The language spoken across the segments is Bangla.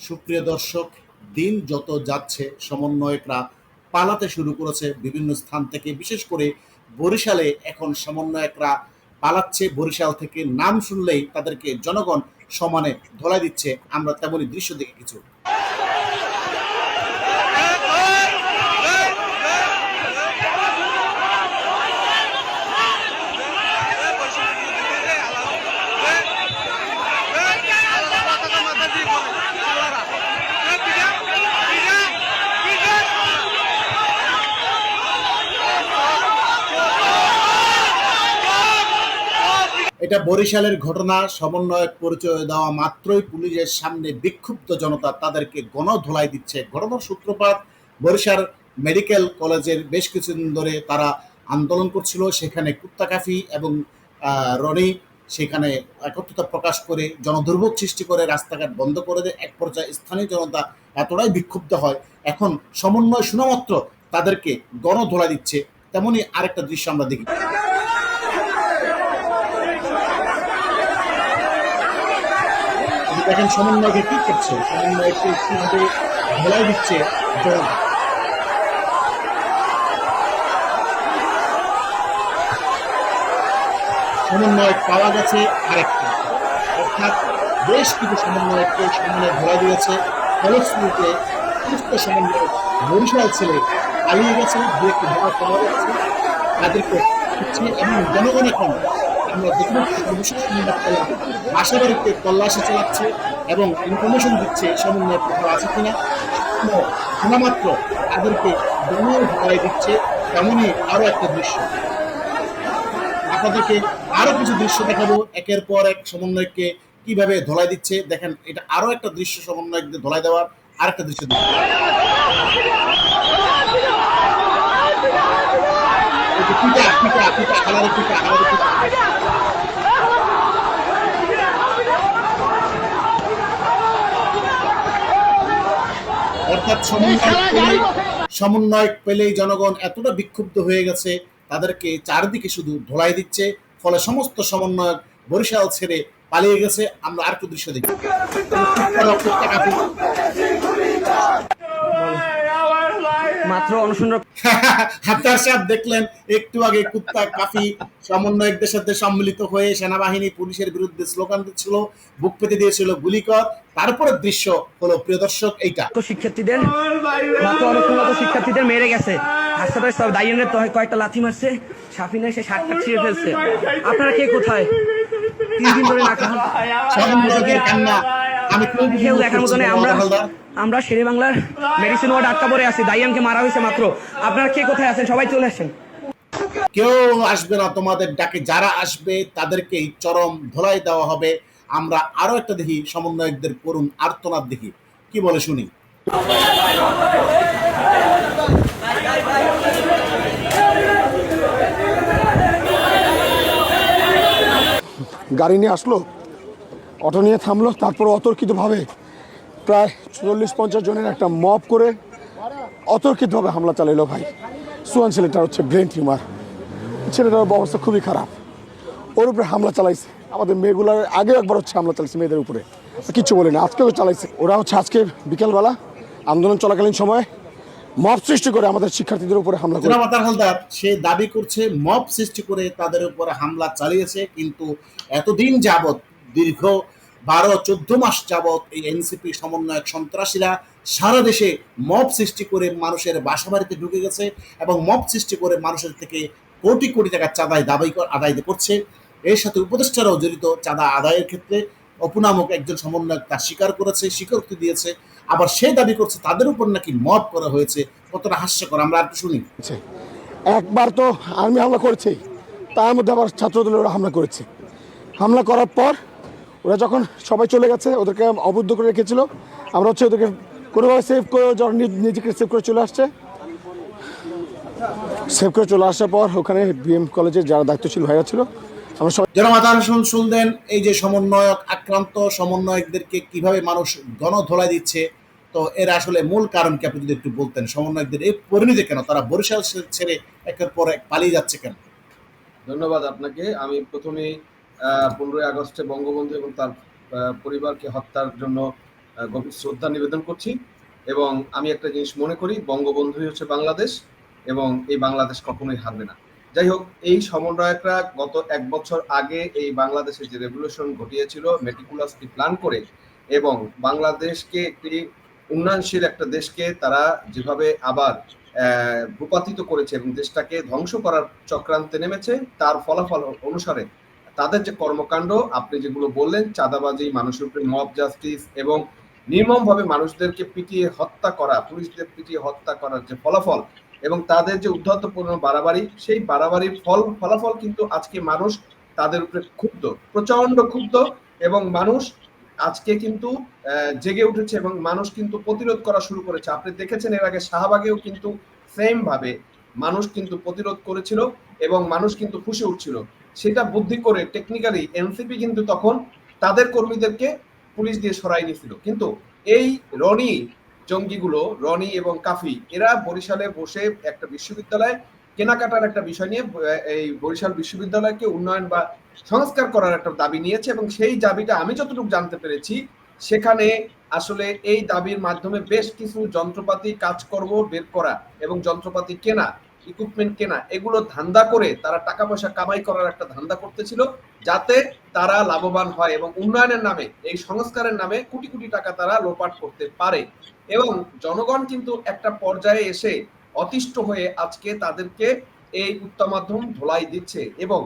সুপ্রিয় দর্শক, দিন যত যাচ্ছে, সমন্বয়করা পালাতে শুরু করেছে বিভিন্ন স্থান থেকে। বিশেষ করে বরিশালে এখন সমন্বয়করা পালাচ্ছে। বরিশাল থেকে নাম শুনলেই তাদেরকে জনগণ সমানে ধলাই দিচ্ছে। আমরা তেমনই দৃশ্য দেখে কিছু এটা বরিশালের ঘটনা, সমন্বয়ক পরিচয় দেওয়া মাত্রই পুলিশের সামনে বিক্ষুব্ধ জনতা তাদেরকে গণধোলাই দিচ্ছে। ঘটনার সূত্রপাত বরিশাল মেডিকেল কলেজের বেশ কিছুদিন ধরে তারা আন্দোলন করছিল। সেখানে কুত্তাকাফি এবং রনি সেখানে একত্রতা প্রকাশ করে জনদুর্ভোগ সৃষ্টি করে রাস্তাঘাট বন্ধ করে দেয়। এক পর্যায়ে স্থানীয় জনতা এতটাই বিক্ষুব্ধ হয়। এখন সমন্বয় শুনামাত্র তাদেরকে গণধোলাই দিচ্ছে। তেমনই আরেকটা দৃশ্য আমরা দেখি। দেখেন সমন্বয়কে কি করছে? সমন্বয়কে কীভাবে ধোলাই দিচ্ছে? জনতা সমন্বয় পাওয়া গেছে আরেকটা। অর্থাৎ বেশ কিছু সমন্বয়কে সামনে ধরা দিয়েছে। ফলশ্রুতিতে সুস্থ সমন্বয় বরিশাল ছেলে পালিয়ে গেছে। দু একটি ধরা পাওয়া যাচ্ছে তাদেরকে এবং জনগণ এখন আমরা দেখলাম সর্বশেষ সংবাদ বাসা বাড়িতে তল্লাশি চালাচ্ছে এবং ইনফরমেশন দিচ্ছে সমন্বয় কোথাও আছে কিনা? শোনা মাত্র তাদেরকে দমীয় ধরাই দিচ্ছে তেমনই আরও একটা দৃশ্য। আপনাদেরকে আরও কিছু দৃশ্য দেখাবো। একের পর এক সমন্বয়কে কীভাবে ধলাই দিচ্ছে? দেখেন, এটা আরও একটা দৃশ্য সমন্বয়কদের ধলাই দেওয়ার আরেকটা দৃশ্য দেখুন। অর্থাৎ সমন্বয় পেলেই সমন্বয় জনগণ এতটা বিক্ষুব্ধ হয়ে গেছে, তাদেরকে চারদিকে শুধু ধোলাই দিচ্ছে, ফলে সমস্ত সমন্বয়ক বরিশাল ছেড়ে পালিয়ে গেছে। আমরা আর একটু দৃশ্য দেখি। মাত্র হাত্তার সাহেব দেখলেন একটু আগে কুত্তা কাফি সমন্বয়কদের সাথে সম্মিলিত হয়ে সেনাবাহিনী পুলিশের বিরুদ্ধে স্লোগান দিচ্ছিল বুক পেতে দিয়েছিল গুলিকর। তারপরে দৃশ্য হলো প্রিয় দর্শক এইটা। তো শিক্ষার্থীদের মাত্র অনুসন্নত শিক্ষার্থীদের মেরে গেছে। হাসপাতালে সব দাইনের তো কয়েকটা লাথি মারছে সাফিনা সে শার্টটা ছিঁড়ে ফেলছে। আপনারা কে কোথায়? তিন দিন ধরে না কান্না কেউ দেখার মতো নেই আমরা আমরা শেরে বাংলার মেডিসিন ওয়ার্ড আটকা পড়ে আছি। দাইয়ানকে মারা হয়েছে মাত্র। আপনারা কে কোথায় আছেন? সবাই চলে আসেন। কেউ আসবে না তোমাদের ডাকে। যারা আসবে তাদেরকেই চরম ধোলাই দেওয়া হবে। আমরা আরও একটা দেখি সমন্বয়কদের করুন আর্তনাদ দেখি। কি বলে শুনি? গাড়ি নিয়ে আসলো? অটো নিয়ে থামলো, তারপর অতর্কিতভাবে প্রায় চল্লিশ পঞ্চাশ জনের একটা মব করে অতর্কিতভাবে হামলা চালাইলো ভাই। সুয়ান ছেলেটার হচ্ছে ব্রেন টিউমার। ছেলেটার অবস্থা খুবই খারাপ। ওর উপরে হামলা চালাইছে। আমাদের মেয়েগুলোর আগে একবার হচ্ছে হামলা চালাইছে মেয়েদের উপরে। কিচ্ছু বলে না, আজকেও চালাইছে। ওরা হচ্ছে আজকে বিকেলবেলা আন্দোলন চলাকালীন সময় মব সৃষ্টি করে আমাদের শিক্ষার্থীদের উপরে হামলা করে জনামাতার হালদার, সে দাবি করছে মব সৃষ্টি করে তাদের উপরে হামলা চালিয়েছে, কিন্তু এতদিন যাবৎ দীর্ঘ বারো, চোদ্দ মাস যাবৎ এই এনসিপি সমন্বয়ক সন্ত্রাসীরা সারা দেশে মব সৃষ্টি করে মানুষের বাসা বাড়িতে ঢুকে গেছে এবং মব সৃষ্টি করে মানুষের থেকে কোটি কোটি টাকা চাঁদায় দাবি আদায় করছে। এর সাথে উপদেষ্টারাও জড়িত চাঁদা আদায়ের ক্ষেত্রে। অপু নামক একজন সমন্বয়ক তা স্বীকার করেছে, স্বীকারোক্তি দিয়েছে। আবার সে দাবি করছে তাদের উপর নাকি মব করা হয়েছে। কতটা হাস্যকর, আমরা একটু শুনি একবার তো আর্মি হামলা করেছে, তার মধ্যে আবার ছাত্রদলের হামলা করেছে। হামলা করার পর ওরা যখন সবাই চলে গেছে ওদেরকে অবদ্ধ করে রেখেছিল। আমরা হচ্ছে ওদেরকে কোনোভাবে সেভ করে যখন নিজেকে সেভ করে চলে আসছে সেভ করে চলে আসার পর ওখানে বিএম কলেজের যারা দায়িত্বশীল ভাইরা ছিল আমরা সবাই জনমাতার শুন শুনলেন এই যে সমন্বয়ক আক্রান্ত সমন্বয়কদেরকে কীভাবে মানুষ গণধোলাই দিচ্ছে তো এর আসলে মূল কারণ কি আপনি যদি একটু বলতেন সমন্বয়কদের এই পরিণতি কেন? তারা বরিশাল ছেড়ে একের পর এক পালিয়ে যাচ্ছে কেন? ধন্যবাদ আপনাকে। আমি প্রথমে পনেরোই আগস্টে বঙ্গবন্ধু এবং তার পরিবারকে হত্যার জন্য গভীর শ্রদ্ধা নিবেদন করছি। এবং আমি একটা জিনিস মনে করি, বঙ্গবন্ধুই হচ্ছে বাংলাদেশ এবং এই বাংলাদেশ কখনোই হারবে না। যাই হোক, এই সমন্বয়করা গত এক বছর আগে এই বাংলাদেশে যে রেভলিউশন ঘটিয়েছিল মেটিকুলাসলি প্ল্যান করে, এবং বাংলাদেশকে একটি উন্নয়নশীল একটা দেশকে তারা যেভাবে আবার ভূপাতিত করেছে এবং দেশটাকে ধ্বংস করার চক্রান্তে নেমেছে, তার ফলাফল অনুসারে তাদের যে কর্মকাণ্ড, আপনি যেগুলো বললেন, চাঁদাবাজি, মানুষের উপরে মব জাস্টিস এবং নির্মমভাবে মানুষদেরকে পিটিয়ে হত্যা করা, পুলিশদের পিটিয়ে হত্যা করার যে ফলাফল এবং তাদের যে উদ্ধত্তপূর্ণ বাড়াবাড়ি, সেই বাড়াবাড়ির ফল, ফলাফল কিন্তু আজকে মানুষ তাদের উপরে ক্ষুব্ধ প্রচণ্ড ক্ষুব্ধ এবং মানুষ আজকে কিন্তু জেগে উঠেছে এবং মানুষ কিন্তু প্রতিরোধ করা শুরু করেছে। আপনি দেখেছেন এর আগে শাহবাগেও কিন্তু সেম ভাবে মানুষ কিন্তু প্রতিরোধ করেছিল এবং মানুষ কিন্তু খুশি উঠছিল। সেটা বুদ্ধি করে টেকনিক্যালি এনসিপি কিন্তু তখন তাদের কর্মীদেরকে পুলিশ দিয়ে সরাই নিয়েছিল। কিন্তু এই রনি জঙ্গিগুলো, রনি এবং কাফি, এরা বরিশালে বসে একটা বিশ্ববিদ্যালয়, কেনাকাটার একটা বিষয় নিয়ে এই বরিশাল বিশ্ববিদ্যালয়কে উন্নয়ন বা সংস্কার করার একটা দাবি নিয়েছে এবং সেই দাবিটা আমি যতটুকু জানতে পেরেছি, সেখানে আসলে এই দাবির মাধ্যমে বেশ কিছু যন্ত্রপাতি, কাজকর্ম বের করা এবং যন্ত্রপাতি কেনা ইকুইপমেন্ট কেনা, এগুলো ধান্দা করে তারা টাকা পয়সা কামাই করার একটা ধান্দা করতেছিল যাতে তারা লাভবান হয় এবং উন্নয়নের নামে, এই সংস্কারের নামে কোটি কোটি টাকা তারা লোপাট করতে পারে। এবং জনগণ কিন্তু একটা পর্যায়ে এসে অতিষ্ঠ হয়ে আজকে তাদেরকে এই উত্তম মাধ্যম ধোলাই দিচ্ছে এবং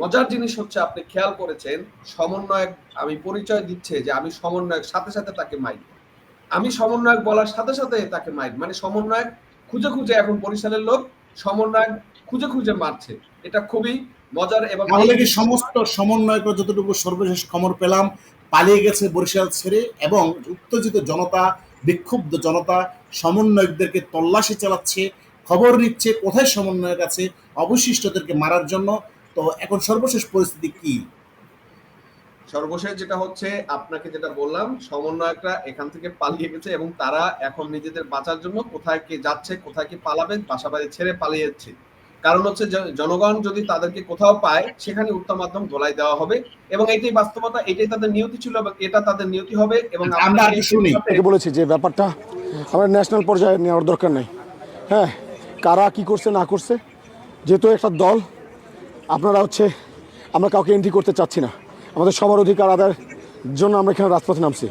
মজার জিনিস হচ্ছে আপনি খেয়াল করেছেন, সমন্বয়ক, আমি পরিচয় দিচ্ছে যে আমি সমন্বয়ক, সাথে সাথে তাকে মাইক আমি সমন্বয়ক বলার সাথে সাথে তাকে মাইক মানে সমন্বয়ক খুঁজে খুঁজে এখন বরিশালের লোক সমন্বয়ক খুঁজে খুঁজে মারছে। এটা খুবই মজার এবং তাহলে কি সমস্ত সমন্বয়করা যতটুকু সর্বশেষ খবর পেলাম, পালিয়ে গেছে বরিশাল ছেড়ে এবং উত্তেজিত জনতা, বিক্ষুব্ধ জনতা, সমন্বয়কদেরকে তল্লাশি চালাচ্ছে, খবর নিচ্ছে কোথায় সমন্বয়ক আছে, অবশিষ্টদেরকে মারার জন্য। তো এখন সর্বশেষ পরিস্থিতি কি? সর্বশেষ যেটা হচ্ছে আপনাকে যেটা বললাম সমন্বয়করা এখান থেকে পালিয়ে গেছে এবং তারা এখন নিজেদের বাঁচার জন্য কোথায় কে যাচ্ছে কোথায় কে পালাবে বাসা বাড়ি ছেড়ে পালিয়ে যাচ্ছে কারণ হচ্ছে জনগণ যদি তাদেরকে কোথাও পায় সেখানে উত্তম মাধ্যম ধোলাই দেওয়া হবে এবং এটাই বাস্তবতা এটাই তাদের নিয়তি ছিল এবং এটা তাদের নিয়তি হবে এবং আমরা শুনি। বলেছি যে ব্যাপারটা আমরা ন্যাশনাল পর্যায়ে নেওয়ার দরকার নেই হ্যাঁ কারা কি করছে না করছে যেহেতু একটা দল আপনারা হচ্ছে আমরা কাউকে এন্ট্রি করতে চাচ্ছি না আমাদের সবার অধিকার আদায়ের জন্য আমরা এখানে রাজপথে নামছি।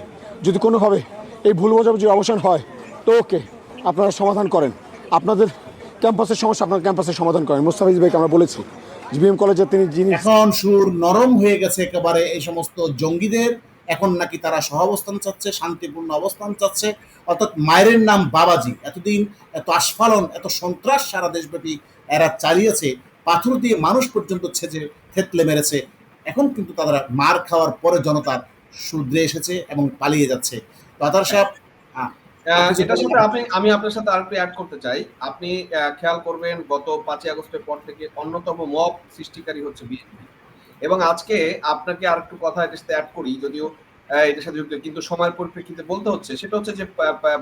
যদি কোনোভাবে এই ভুল বোঝাবুঝি অবসান হয়, তো ওকে, আপনারা সমাধান করেন। আপনাদের ক্যাম্পাসের সমস্যা আপনার ক্যাম্পাসের সমাধান করেন। মুস্তাফিজ ভাইকে আমরা বলেছি, জিবিএম কলেজে তিনি যিনি এখন সুর নরম হয়ে গেছে একেবারে এই সমস্ত জঙ্গিদের। এখন নাকি তারা সহাবস্থান চাচ্ছে, শান্তিপূর্ণ অবস্থান চাচ্ছে। অর্থাৎ মায়ের নাম বাবাজি। এতদিন এত আস্ফালন, এত সন্ত্রাস সারা দেশব্যাপী এরা চালিয়েছে। পাথর দিয়ে মানুষ পর্যন্ত ছেঁচে থেতলে মেরেছে। এখন কিন্তু তারা মার খাওয়ার পরে জনতার শুধরে এসেছে এবং পালিয়ে যাচ্ছে। তাতার সাহেব এটার সাথে আপনি আমি আপনার সাথে আরেকটু অ্যাড করতে চাই। আপনি খেয়াল করবেন গত পাঁচই আগস্টের পর থেকে অন্যতম মব সৃষ্টিকারী হচ্ছে বিএনপি। এবং আজকে আপনাকে আরেকটু কথা এটার সাথে অ্যাড করি যদিও এটার সাথে যুক্ত কিন্তু সময়ের পরিপ্রেক্ষিতে বলতে হচ্ছে সেটা হচ্ছে যে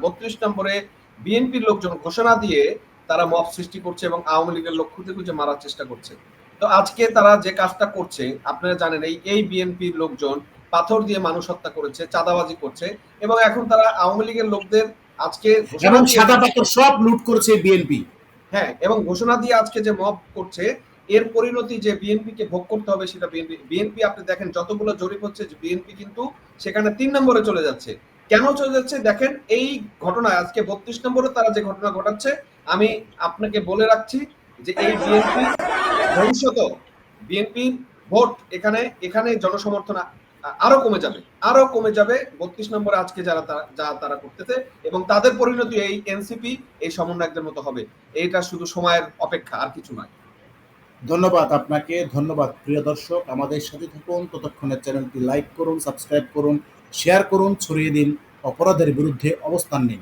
বত্রিশ নম্বরে বিএনপির লোকজন ঘোষণা দিয়ে তারা মব সৃষ্টি করছে এবং আওয়ামী লীগের লোক খুঁজে খুঁজে মারার চেষ্টা করছে। তো আজকে তারা যে কাজটা করছে আপনারা জানেন এই এই বিএনপির লোকজন পাথর দিয়ে মানুষ হত্যা করেছে চাঁদাবাজি করছে এবং এখন তারা আওয়ামী লীগের লোকদের আজকে এবং সাদা পাথর সব লুট করেছে বিএনপি। হ্যাঁ এবং ঘোষণা দিয়ে আজকে যে মব করছে এর পরিণতি যে বিএনপি কে ভোগ করতে হবে সেটা বিএনপি বিএনপি আপনি দেখেন যতগুলো জরিপ হচ্ছে যে বিএনপি কিন্তু সেখানে তিন নম্বরে চলে যাচ্ছে। কেন চলে যাচ্ছে? দেখেন এই ঘটনা আজকে বত্রিশ নম্বরে তারা যে ঘটনা ঘটাচ্ছে আমি আপনাকে বলে রাখছি যে এই বিএনপি ভবিষ্যৎ বিএনপি ভোট এখানে এখানে জনসমর্থন আরও কমে যাবে, আরও কমে যাবে বত্রিশ নম্বরে আজকে যারা যা তারা করতেছে এবং তাদের পরিণতি এই এনসিপি এই সমন্বয়কদের মতো হবে। এইটা শুধু সময়ের অপেক্ষা, আর কিছু নয়। ধন্যবাদ আপনাকে, ধন্যবাদ প্রিয় দর্শক। আমাদের সাথে থাকুন, ততক্ষণে চ্যানেলটি লাইক করুন, সাবস্ক্রাইব করুন, শেয়ার করুন, ছড়িয়ে দিন অপরাধের বিরুদ্ধে অবস্থান নিন।